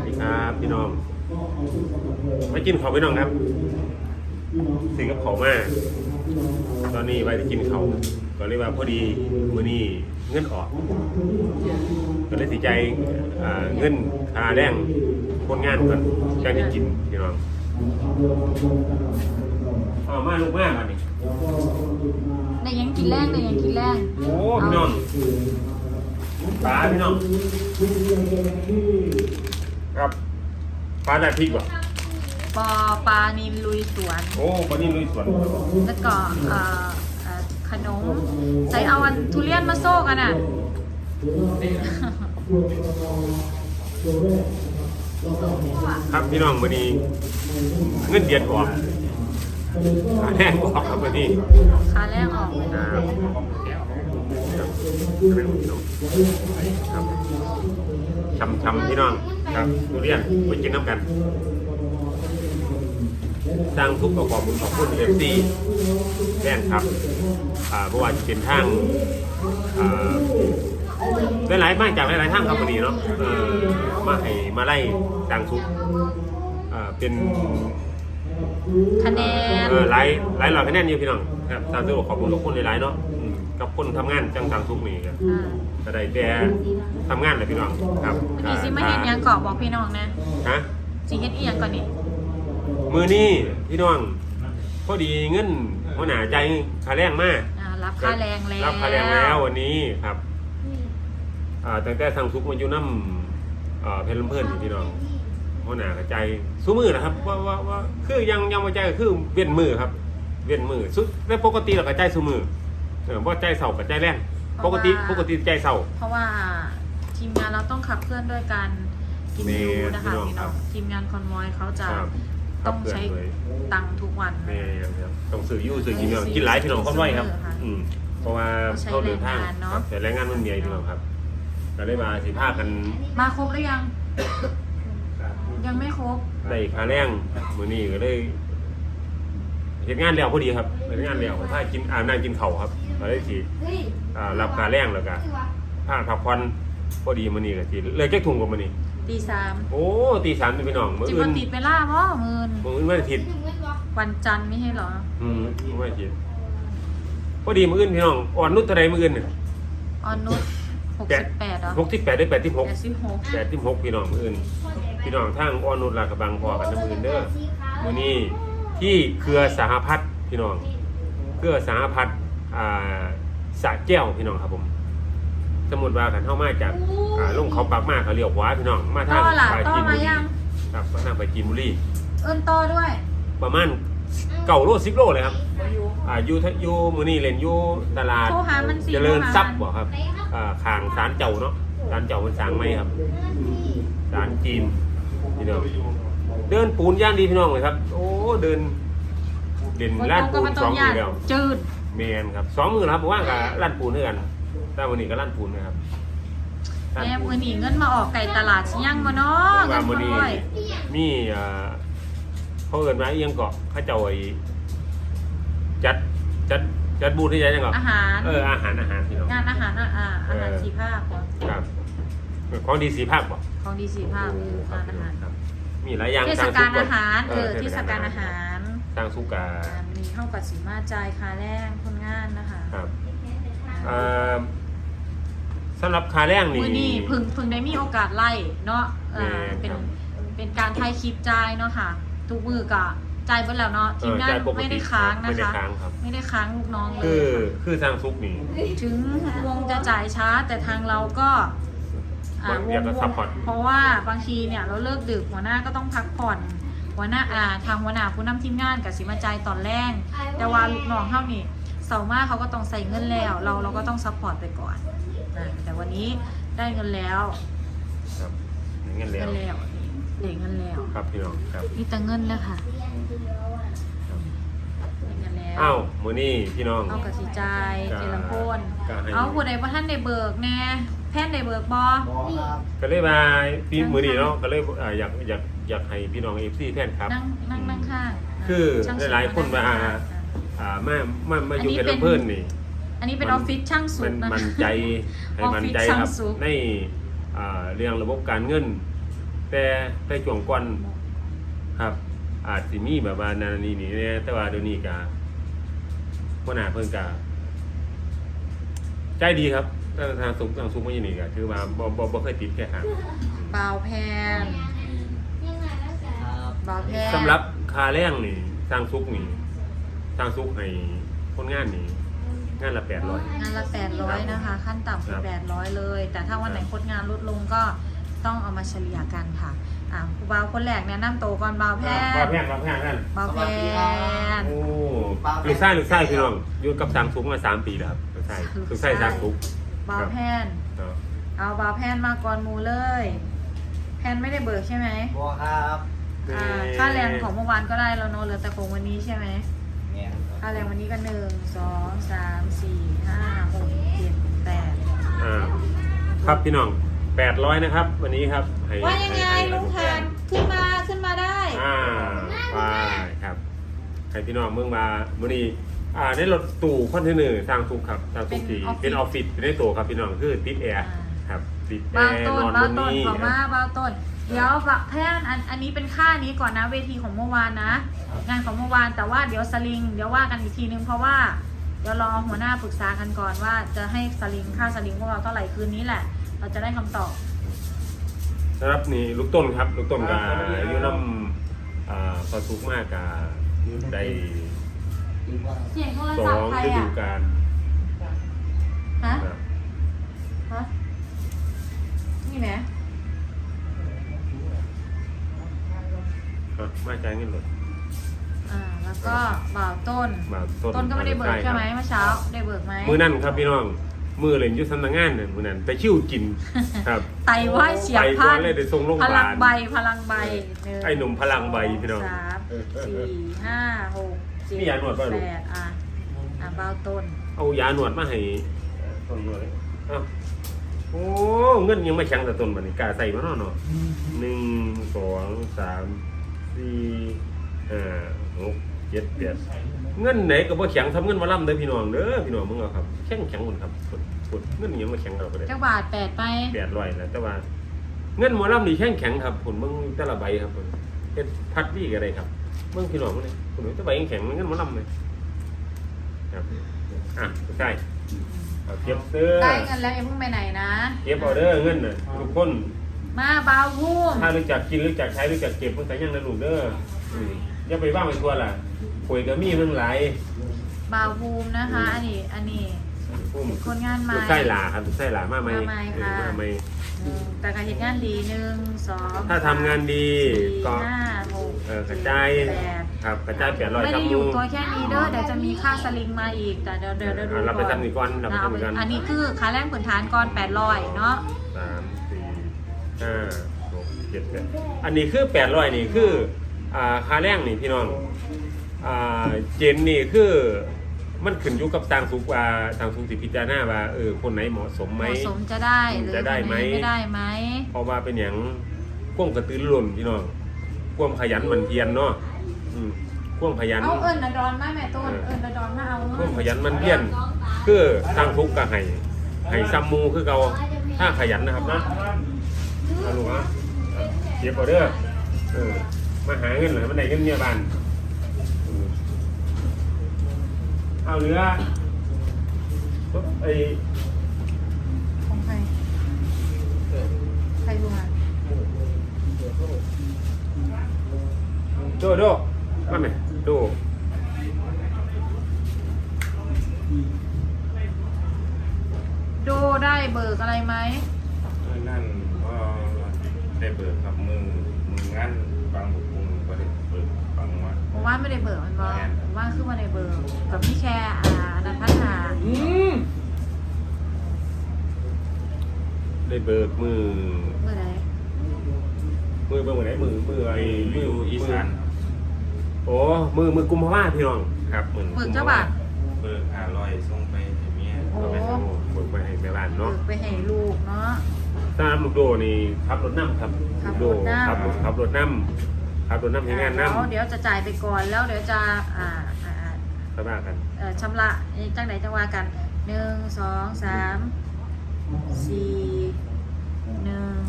วัสดีครับพี่น้องมากินข้าวพี่น้องครับสิ่งกับเขาวมาตอนนี้ไปที่กินเขาวก็เลยว่าพอดีมื้อนี้เงินออก ก็เลยสิใจอ่าเงินค่าแรงคนงานกันจังได้กินพี่น้องเอามาลูกมาบัดนี้ในยังกินแรงในยังกินแรงโอ้พี่น้องปลาพี่น้อง ครับปลาได้พริกบ่ปอปลานินลุยสวน โอ้ปลานี่ลุยสวนแล้วก็เอ่อเอ่อขนมใส่เอาอันทุเรียนมาโซ่กันอะ ครับพี่น้องวันนี้เงินเดือนออกค่าแรงออกครับวันนี้ขาแรกออกครับครับชำชำพี่น้อง ครับทุเรียนไปกินน้ำกันสร้างทุกประกอบบุญขอบคุณเอฟซีแน่นครับอ่าเมื่อวานจะเป็นทางอ่าได้หลายๆมากจากหลายๆทางครับวันนี้เนาะเออมาให้มาไล่สร้างทุกอ่าเป็นคะแนนเออหลายหลายหลายคะแนนอยู่พี่น้องครับสร้างทุกขอบคุณทุกคนหลายๆเนาะอืม กับคนทำงานจังสร้างทุกนี่ครับอ่าก็ได้แต่ทำงานเลยพี่น้องครับวันนี้สิมาเห็นยังเกาะบอกพี่น้องนะฮะ สิเฮ็ดอีหยังก่อนนี่มือนี้พี่น้องพอดีเงินหัวหน้าใจค่าแรงมากอ่ารับค่าแรงแล้วรับค่าแรงแล้ววันนี้ครับอ่าตั้งแต่สั่งซุกมาอยู่น้ำอ่าเพลินเพื่อนนี่พี่น้องหัวหน้ากระจายสู้มือนะครับว่าว่าว่าคือยังยังมาใจายก็คือเวียนมือครับ เวียนมือสุดแล้วปกติเรากระจายสู้มือ เออว่าใจายเสากระจายแรงปกติปกติใจายเสา เพราะว่าทีมงานเราต้องขับเคลื่อนด้วยการกินยูนะคะแม่พี่พี่น้น้อองงทีมงานคอนวอยเขาจะครับต้องใช้ขับเคลื่อนด้วยตังค์ทุกวันแม่ครับต้องซื้ออยู่ซื้อกินเนาะกินหลายพี่น้องค่อนไหวครับค่ะอืมเพราะว่าใช้เขาเดินทางแรงงานเนอะครับแต่แรงงานมันเมียพี่น้องครับก็ได้มาสิพากัน มาครบหรือยัง ยังไม่ครบได้ค่าแรงมื้อนี้ก็เลยเฮ็ดงานแล้วพอดีครับเฮ็ดงานแล้วถ้ากินอาบน้ำกินข้าวครับ ก็ได้สิอ่ารับค่าแรงแล้วก็ถ้าพักผ่อนพอดีมื้อนี้ก็สิเลยแก้ถุงกว่ามื้อนี้ตีสามโอ้ตี3นี่พี่น้องมื้อจิอื่มันนติดเวลาพ่อมืนมื้ออื่นวันอาทิตย์วันจันทร์ไม่ใช่เหรออืมมื้ออาทิตย์พอดีมื้ออื่นพี่น้องอ่อนนุชเท่าใดมื้ออื่นน่ะออนนุชหกสิบแปดเหรอ68ได้แปด86สิบหกแปดที่หกพี่น้องมืออื่นพี่น้องทางอ่อนนุชลาดกระบังพอกันน้ำมืออื่นเด้อมือนี้ที่เครือสหพัฒน์พี่น้องเครือสหพัฒน์อ่า สระแก้วพี่น้องครับผม สมมติว่ากันเข้ามาจากอ่าลงเขาปากมากเขาเลี้ยวขวาพี่น้องมาทาต่งอล่ะปราต่อจีนบุมารียัง ครับมาทางปราจีนบุรีเอิ้นต่อด้วย ประมาณเก่าโลสิบโลเลยครับอ่าอยู่ทะอยู่มือนี้เล่นอยู่ตลาดโทรหามันสิเจริญโทรหาทรัพย์มันบ่ครับอ่าคางสารเจ้าเนาะสารเจ้ามันสร้างไหมครับ สารจีนพี่น้องเดินปูนย่างดีพี่น้องเลยครับ โอ้เดิน เด่นฝนล้านตกก็ปูนมาสต้อองงยามือแล้วจืดเมนครับสองมือแล้วครับผมว่ากับล้านปูนเท่ากันแต่วันนี้ก็ล้านปูนนะครับล้านแม่ปูมือนนีเงินมาออกไก่ตลาดชิยังมาเนาะเงิว่านมือมานี้ด้วยมีอ่าเขาเอินมาเอียงเกาะเขาเจ้าไอ้จัดจัดจัดบูธที่ไหนยังเกาะอาหารเอออาหารอาหารพี่น้องงานอาหารอะอ่าอาหารเออสีภาคเหรอครับของดีสีภาคบ่ของดีสีภาคครังาบนอาหารครับมีหลายอย่างเทศสร้งกาสุลขอาหารเออทเทศกาลอาหารสร้างสุกาอ่ามีเข้ากับสีมาจ่ายค่าแรงคนงานนะคะครับเอ่อสำหรับคาแรงนี่ มือนี่เพึ่งเพึ่งได้มีโอกาสไล่เนาะอ่าแม่เป็นครับเป็นการถ่ายคลิปจ่ายเนาะค่ะ ทุกมือกะจ่ายไปแล้วเนาะทีมงานเออจ่ายปกติไม่ได้ค้างนะไม่ได้คะค้างครับ ไม่ได้ค้างลูกน้องเลคืยอค่ะคือสร้างสุกนี่ ถึงวงจะจ่ายช้าแต่ทางเราก็อ่าบางอย่างก็ support เพราะว่าบางทีเนี่ยเราเลิกดึกหัวหน้าก็ต้องพักผ่อน หัวหน้าอ่าทางหัวหน้าผู้นำทีมงานกับสิมาจ่ายตอนแรกแต่ว่าลูกน้องเท่านี่เสาร์มาเขาก็ต้องใส่เงินแล้ว เราเราก็ต้องซัพพอร์ตไปก่อนอ่าแต่วันนี้ได้เงินแล้วครับอย่างเงี้ยแล้วเงินแล้วเด็กเงินแล้วครับพี่น้องครับนี่แต่เงินนะคะได้เงินแล้วอ้าวมื้อนี้พี่น้องเอากับสีจ่ายเจริญพลก็ให้เอาผู้ใดว่าท่านได้เบิกแน่แพนได้เบิกบอก็เลยมาปีมื้อนี้เนาะก็เลยอ่าอยากอยาก อยากให้พี่น้อง FC แทนครับ นั่งนั่งนั่งข้างคือช่งหลายๆคนมาอ่อ่ามามามาอยู่อันนี้เป็นเป็นเพื่อนนี่ อันนี้เป็นมัอนอฟฟิศช่างสุมัดนนะมันใจให้มันใจออฟฟิศครับช่างสุขในอ่าเรื่องระบบการเงิน แต่แต่ช่วงก่อนครับ อาจสิมีแบบว่านานี่นี่เนี่ยแต่ว่าเดี๋ยวนี้ก็หัวหน้าเพิ่นก็ใจดีครับถ้าทางสุขทางสุขมาอยู่นี่ก็คือว่าบ่บ่บ่เคยติดแค่หางบาวแพน บาวแพนสำหรับค่าแรงนี่ทางสุขนี่ทางสุขให้คนงานนี่งานละ800งานละแปดร้อยนะคะ ขั้นต่ำคือแปดร้อยเลย แต่ถ้าวันไหนโคตรงานลดลงก็ต้องเอามาเฉลี่ยกันค่ะอ่าบาวคนแรกแนะนำตัวก่อนบาวแพนว่าแพงว่าแพงนั่นบาวแพนโอ้ลูกชายลูกชายพี่น้องอยู่กับทางสุขมาสามปีแล้วครับลูกชายลูกชายทางสุขบาวแพนเนาะเอาบาวแพนมาก่อนหมูเลย แพนไม่ได้เบิกใช่ไหมบัวครับ อ่าค่าแรงของเมื่อวานก็ได้แล้วเนอะเหลือแต่ของวันนี้ใช่ไหมเนี่ยค่าแรงวันนี้ก็หนึ่งสองสามสี่ห้าหกเจ็ดแปดอ่าครับพี่น้องแปดร้อยนะครับ วันนี้ครับให้ว่ายังไงให้ให้ลุงทานขึ้นมาขึ้นมาได้ อ่าว่าครับให้พี่น้องเมืองมามื่อนี้อ่าในรถตู้คอนเทนเนอร์สร้างทุกครับสร้างทุกทีเป็นออฟฟิศเป็นออฟฟิศเป็นในตัวครับพี่น้องคือติดแอร์อ่าครับติดแอบ้าวร์ต้นนอนบบ้าวนต้นนี้ขอมาบ้าวต้น เดี๋ยวบะแพนอันอันนี้เป็นค่านี้ก่อนนะเวทีของเมื่อวานนะ งานของเมื่อวานแต่ว่าเดี๋ยวสลิง เดี๋ยวว่ากันอีกทีนึงเพราะว่าเดี๋ยวรอหัวหน้าปรึกษากันก่อนว่าจะให้สลิงค่าสลิงพวกเราเท่าไหร่คืนนี้แหละ เราจะได้คำตอบนะครับนี่ลูกต้นครับลูกต้นกับอยู่น้ำอ่าพอสุกมากกับได้ดีว่าเสียงโทรสศัอพท์งใครฤดูอะ กาล อะมาจ่ายเงินเลยอ่าแล้วก็บ่าวต้น มาต้นต้นก็ไม่ได้เบิกใช่ไหมครับเมื่อเช้า ได้เบิกไหมมือนั่นครับพี่น้อง มือเล่นอยุทธสำนักงานเนี่ยมือนั่นไปชิวกินครับไตวายเฉียบไปพลัก่อนเลยเดี๋ยวส่งโรงพพยาบาลลังใบพลังใบงไอ้หนุ่มพลังใบพี่น้องสามสี่ห้าหกเจ็ดมียาหนวดป่ะลูก แปดอะอะบ่าวต้นเอายาหนวดมาให้ต้นหนวดเลยเอ้าโอ้เงินยังไม่แข็งแต่ต้นบัดนี้กล้าใส่มาเนาะเนาะหนึ่งสองสาม สี่ห้าหกเจ็ดแปดเงินไหนก็บ่แข็งทำเงินมาล่ำเด้อพี่น้องเด้อพี่น้องมึงเอาครับแข็งแข็งหมดครับกดกดเงินยังไม่แข็งเราก็ได้เจ้าบาทแปดไป แปดร้อยแล้วแต่ว่า เงินหมอลำนี่แข็งแข็งครับผลมึงแต่ละใบครับผมเฮ็ดพัดวี่ก็ได้ครับเบิ่งพี่น้องเลยผลแต่ใบแข็งๆมันเงินหมอลำเลยครับอะใช่เอาเก็บเสื้อได้เงินแล้วอย่าเพิ่งไปไหนนะ เก็บออเดอร์เงินน่ะทุกคน มาบ่าวพุ่มถ้ารู้จักกินรู้จักใช้รู้จักเก็บมันก็ยังนะลูกเด้ออืมอย่าไปว่างไปทัวล่ะป่วยก็มีเรื่องหลายบ่าวภูมินะคะ อันนี้ อันนี้ พุ่มคนงานใหม่ ลูกไส้หลาครับลูกไส้หลามาไหมมาใหม่ค่ะเออมาไหมหนึ่งแต่การเหตุงานดีหนึ่งสองถ้าทำงานดีสี่ก็ ห้าหกเออกระจาย แปดครับกระจายแปดร้อยไม่ครัได้บอยู่มูตัวแค่นี้เด้อเดี๋ยวจะมีค่าสลิงมาอีกแต่เดี๋ยวเดี๋ยวเดี๋ยวดูอ่าเราไปก่อนทำอีกก่อนเราไปนะเอาทำอีกก่อน อันนี้คือค่าแรงพื้นฐานก่อน800เนาะ สามสี่ ห้าหกเจ็ดแปดอันนี้คือแปดร้อยนี่คืออ่าค่าแรงนี่พี่น้องอ่าเจนนี่คือมันขึ้นอยู่กับทางสุขว่าทางสุขสิพิจารณาว่าเออคนไหนเหมาะสมไหเหม มาะสมจะได้หรือจะได้ไหม ไม่ได้ไหมเพราะว่าเป็นอย่างความกระตือรือร้นพี่น้องความขยันหมันเพียรเนาะอืมความขยัน เอาเอิญนะดอนมาแม่ต้นเอิญนะดอนมาเอาคเงิวานมขยันหมันเพียรคือทางทุกข์ก็ให้ให้ซ้ำหมูคือเก่าถ้าขยันนะครับนะ เอาลูกนะเก็บเอาเด้อเออมาหาเงินเหรอมันได้เงินเมียบ้านเออเอาเหลือปุ๊บไอ้ของใคร ใครดูมาโดโดมาไหมโดโดได้เบิกอะไรไหมนั่นก็ ได้เบิกกับมือมืองานบางบุกมุงก็ได้เบิกบางวัดผมว่าไม่ได้เบิกมันบอกผมว่าคือมาในเบิกกับพี่แคร์อ่าอนันพัฒนาอืมได้เบิกมือเมื่อไหร่มือเบิกมือไหนมือมือไอ้มือยู่อีสานโอ้มือมือกุมภาวะพี่น้องครับมือเบิกเจ้าบาทเบิกห้าร้อยส่งไปให้เมียโอ้เอาไปให้เบิกไปให้แม่บ้านเบิเนาะกไปให้ลูกเนาะ ถ้าลูกโดนี่ขับรถน้ำครับขับลูกรถโดนำขับรถขับรถน้ำขับรถน้ำให้งานน้แล้วเดี๋ยวจะจ่ายไปก่อนแล้วเดี๋ยวจะอ่าอ่าอ่าำสบายกันเอ่อชำระนี่จังไหนจังว่ากันหนึ่งสองสามสี่หนึ่ง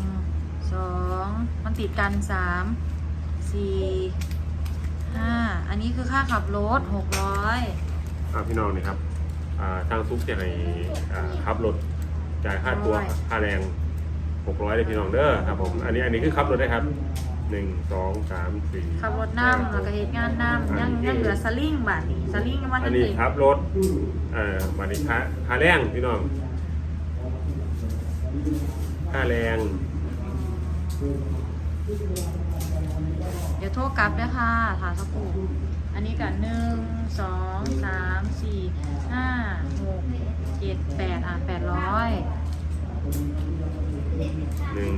สสองมันติดกันสามสี่ห้าอันนี้คือค่าขับรถหกร้อยอ่าพี่น้องนี่ครับอ่าทางซุปจะให้อ่าขับรถจ่ายค่าตัวค่าแรง หกร้อยเลยพี่น้องเด้อครับผมอันนี้อันนี้คือขับรถได้ครับหนึ่งสองสามสี่ขับรถน้ำแล้วก็เหตุงานน้ำยังยังเหลือสลิงบาทนี้สลิงยังว่าอัทันนนี้เองขับรถเอ่อบัตรค่าค่าแรงพี่น้องค่าแรงเดี๋ยวโทรกลับด้วยค่ะถามสักครู่อันนี้กันหนึ่งสองสามสี่ห้าหกเจ็ดแปดอะแปดร้อย หนึ่ง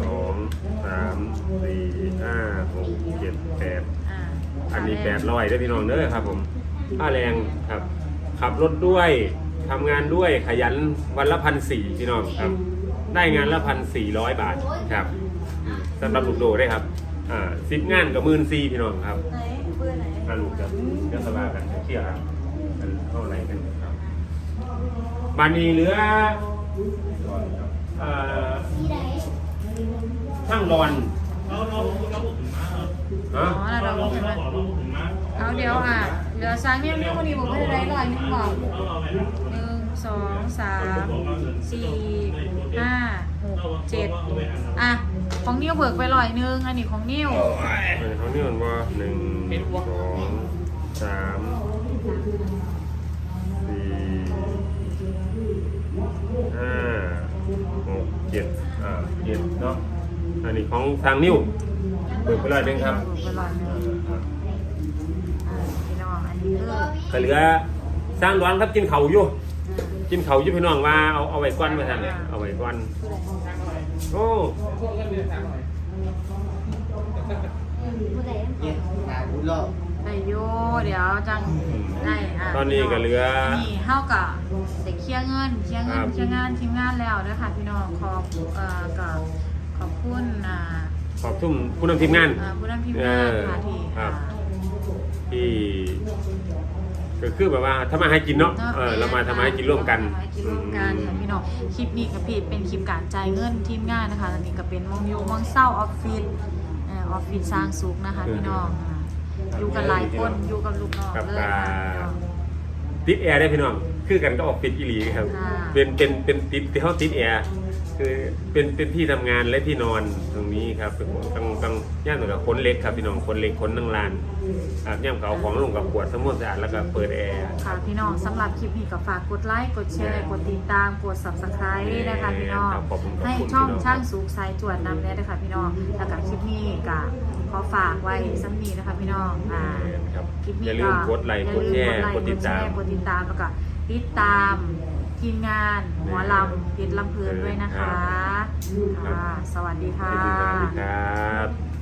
สองสามสี่ห้าหกเจ็ดแปดอ่าอันนี้แปดร้อยได้อพี่น้องเด้อครับผมค่าแรงครับ ขับรถด้วยทำงานด้วยขยันวันละพันสี่พี่น้องครับ ได้งานละพันสี่ร้อยบาทครับอืมสำหรับลูกโดได้ครับอ่าสิบงานกับมื่นสี่พี่น้องครับ ไหนเบอร์ไหนถ้าลูกจะจะสบายกันเที่ยวครับกันเท่าไหรกันครับบานีเหลือเอ่อ ช่างรอนเราเราเราถึงมาฮะอ๋อแล้วเราเราลงไปเราไหมเราถึงมาเอาเดี๋ยวอะเหลือซ้ายเนี่ยเนี่ยวันนี้ผมไม่ได้ร้อยหนึ่งบอกเราเราไหมหนึ่งสองสามสี่ห้าหกเจ็ดอะของนิ้วเบิกไปร้อยหนึ่งอันนี้ของนิ้วเออเขานี่มันว่าหนึ่งสองสาม ของทางนิ้วเปิดไปเลยเด้งครับเบิกไปร้อยหนึ่งอะพี่น้องอันนี้คือก็เหลือสร้างร้อนครับกินเขาวอยู่กินเขาวอยู่พี่น้องว่าเอาเอาไว้ก้อนมาทันเนี่ยเอาไว้ก้อนโอ้เย็นหาบุญรอบได้โยเดี๋ยวจังได้อะตอนนี้ก็เหลือ นี่เท่ากับเด็กเคลียร์เงินเคลียร์เงิครันบเคลียร์งานทีมงานแล้วนะคะพี่น้องขอบเอ่อกับ ขอบคุณอ่าขอบทุ่มผู้นำทีมงาน อ่าผู้นำทีมงานค่ะที่ครับ อ่า ที่ก็คือแบบว่าถ้ามาให้กินเนาะเออเรามาทำมาให้กินร่วมกันทำมาให้กินร่วมกันค่ะพี่น้อง คลิปนี้กับพี่เป็นคลิปการจ่ายเงินทีมงานนะคะอันนี้ก็เป็นมองยูมองเศร้าออฟฟิศเอ่อออฟฟิศสร้างสุขนะคะพี่น้องอ่าอยู่กันหลายคนอยู่กับลูกน้องครับเลยค่ะพี่น้อง ติดแอร์ได้พี่น้อง คือกันก็ออกปิดอีหลีครับ ค่ะ เป็นเป็นเป็นติดที่เขาติดแอร์ คือเป็นเป็นที่ทำงานและที่นอนตรงนี้ครับเป็นต้องต้องย่านเหมือนกับคนเล็กครับพี่น้องคนเล็กคนนั่งลานอะย่ามเขาเอาของลงกับขวดสมุนสะอาดแล้วก็เปิดแอร์ค่ะพี่น้องสำหรับคลิปนี้ก็ฝากกดไลค์กดแชร์กดติดตามกด subscribe นะคะพี่น้องครับขอบคุณขอบคุณให้ช่องพี่น้องช่างสุขสายจวดนำได้นะคะพี่น้องแล้วก็คลิปนี้ก็ขอฝากไว้ซ้ำนี้นะคะพี่น้องอ่าครับคลิปอนี้ย่าลืก็มกดไลค์กดแชร์กดติดตามกดติดตามแล้วก็ติดตาม ทีมงานหัวลำเพชรลำเพลินด้วยนะคะครับค่ะสวัสดีค่ะ สวัสดีครับ